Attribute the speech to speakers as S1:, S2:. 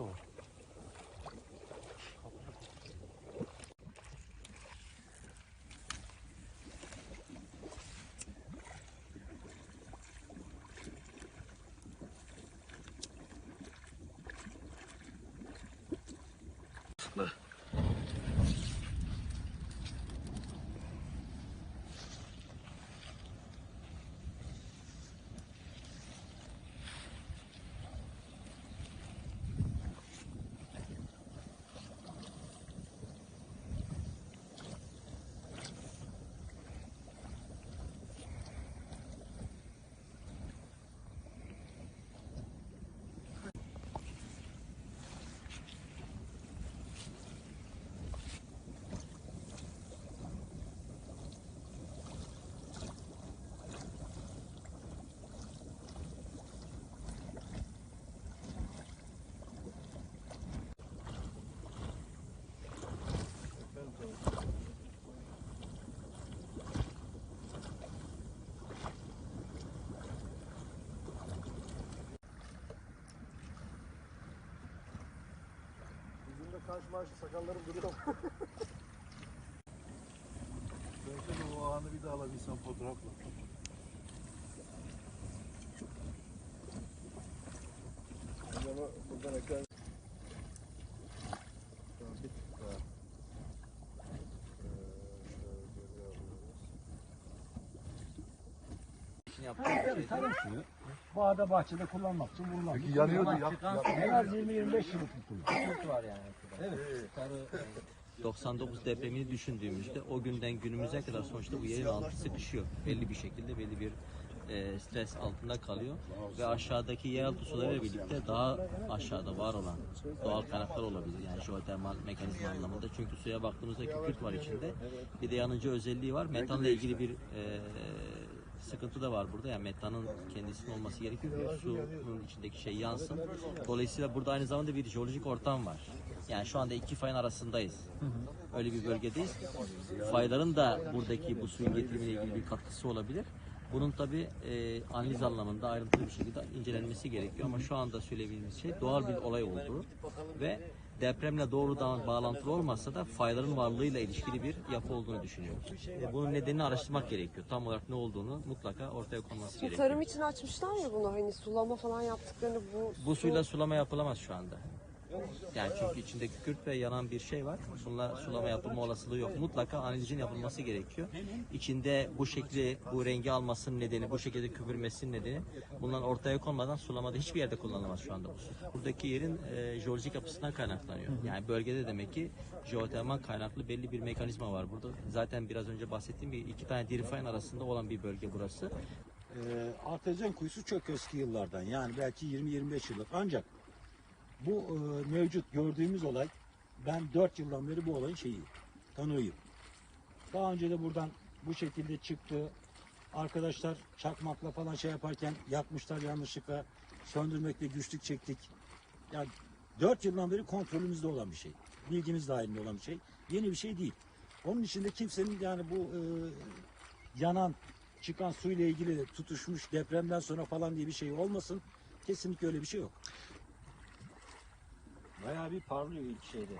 S1: de var.
S2: Bizim kaş maş sakallarım duruyor.
S1: Belki de o anı bir daha alabilsem fotoğrafla.
S2: Ama buradan ekran... Bir
S3: suyu bağda bahçede kullanmak için vurulan.
S1: Peki yanıyordu yap.
S3: En az 20-25 yıl tutuluyor.
S4: Kurt var yani. Evet. Sarı, 99 depremini düşündüğümüzde o günden günümüze kadar sonuçta bu yerin altı sıkışıyor. Belli bir şekilde belli bir e, stres altında kalıyor ve aşağıdaki yeraltı sularıyla birlikte daha aşağıda var olan doğal kaynaklar olabilir. Yani jeotermal mekanizma anlamında. Çünkü suya baktığımızda kükürt var içinde. Bir de yanıcı özelliği var. Metanla ilgili bir e, sıkıntı da var burada. Yani metanın kendisinin olması gerekiyor ki içindeki şey yansın. Dolayısıyla burada aynı zamanda bir jeolojik ortam var. Yani şu anda iki fayın arasındayız. Öyle bir bölgedeyiz. Fayların da buradaki bu suyun getirimiyle ilgili bir katkısı olabilir. Bunun tabi e, analiz anlamında ayrıntılı bir şekilde incelenmesi gerekiyor ama şu anda söyleyebildiğimiz şey doğal bir olay olduğu ve depremle doğrudan bağlantılı olmasa da fayların varlığıyla ilişkili bir yapı olduğunu düşünüyoruz. E, bunun nedenini araştırmak gerekiyor. Tam olarak ne olduğunu mutlaka ortaya konması
S5: Bu
S4: gerekiyor.
S5: tarım için açmışlar ya bunu hani sulama falan yaptıklarını bu
S4: Bu
S5: su-
S4: suyla sulama yapılamaz şu anda. Yani çünkü içinde kükürt ve yanan bir şey var. Bununla sulama yapılma olasılığı yok. Mutlaka analizin yapılması gerekiyor. İçinde bu şekli, bu rengi almasının nedeni, bu şekilde küpürmesinin nedeni bundan ortaya konmadan sulamada hiçbir yerde kullanılamaz şu anda bu su. Buradaki yerin e, jeolojik yapısından kaynaklanıyor. Yani bölgede demek ki jeotermal kaynaklı belli bir mekanizma var burada. Zaten biraz önce bahsettiğim bir iki tane diri fayın arasında olan bir bölge burası.
S3: Ee, artezyen kuyusu çok eski yıllardan yani belki 20-25 yıllık ancak bu e, mevcut gördüğümüz olay ben 4 yıldan beri bu olayın şeyi tanığıyım. Daha önce de buradan bu şekilde çıktı. Arkadaşlar çakmakla falan şey yaparken yakmışlar yanlışlıkla söndürmekle güçlük çektik. Yani 4 yıldan beri kontrolümüzde olan bir şey. Bilgimiz dahilinde olan bir şey. Yeni bir şey değil. Onun için de kimsenin yani bu e, yanan çıkan suyla ilgili tutuşmuş depremden sonra falan diye bir şey olmasın. Kesinlikle öyle bir şey yok. Bayağı bir parlıyor ilk şeyde.